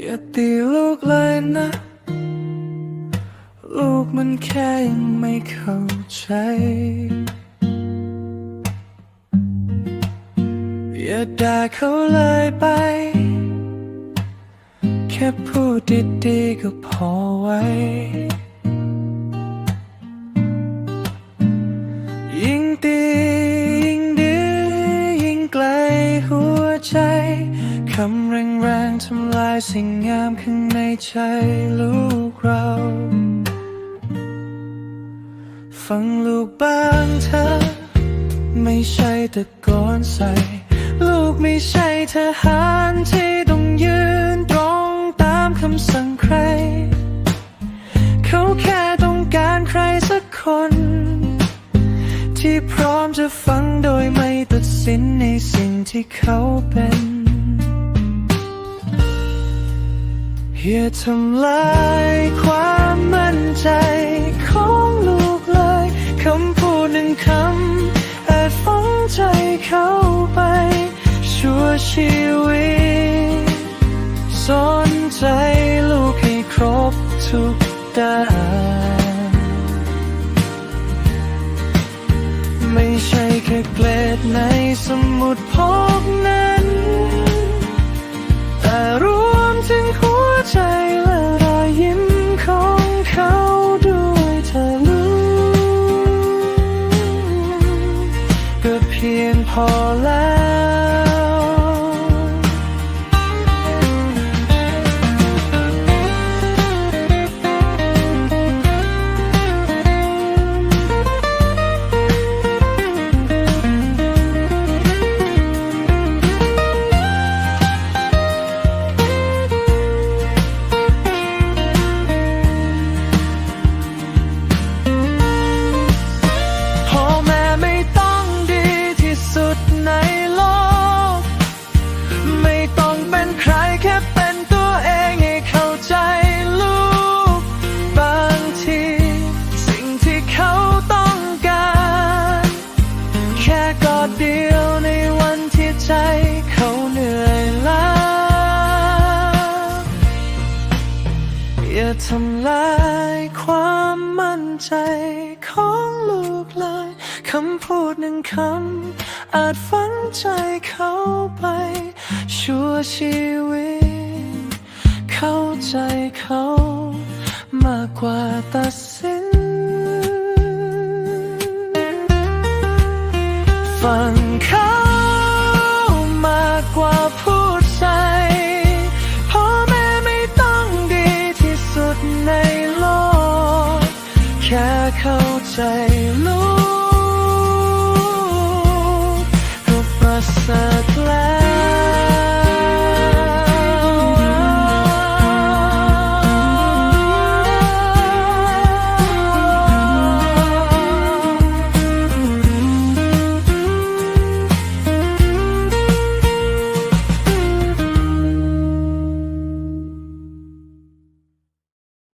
อย่าตีลูกเลยนะ ลูกมันแค่ยังไม่เข้าใจ อย่าด่าเขาเลยไป แค่พูดดีๆก็พอไว้ คำแรงๆทำลายสิ่งงามข้างในใจลูกเรา ฟังลูกบ้างเธอ ไม่ใช่ตะโกนใส่ ลูกไม่ใช่ทหารที่ต้องยืนตรงตามคำสั่งใคร เขาแค่ต้องการใครสักคน ที่พร้อมจะฟังโดยไม่ตัดสินในสิ่งที่เขาเป็น อย่าทำลายความมั่นใจของลูกเลยคำพูดหนึ่งคำอาจฝังใจเข้าไป ชั่วชีวิตสนใจลูกให้ครบทุกด้านไม่ใช่แค่เกล็ดในสมุดพก ทำลายความมั่นใจของลูกเลยคำพูดหนึ่งคำ อาจฝังใจเขาไป ชั่วชีวิต เข้าใจเขามากกว่าตัดสิน ฟังเแค่เข้าใจลูกก็ประเสริฐแล้ว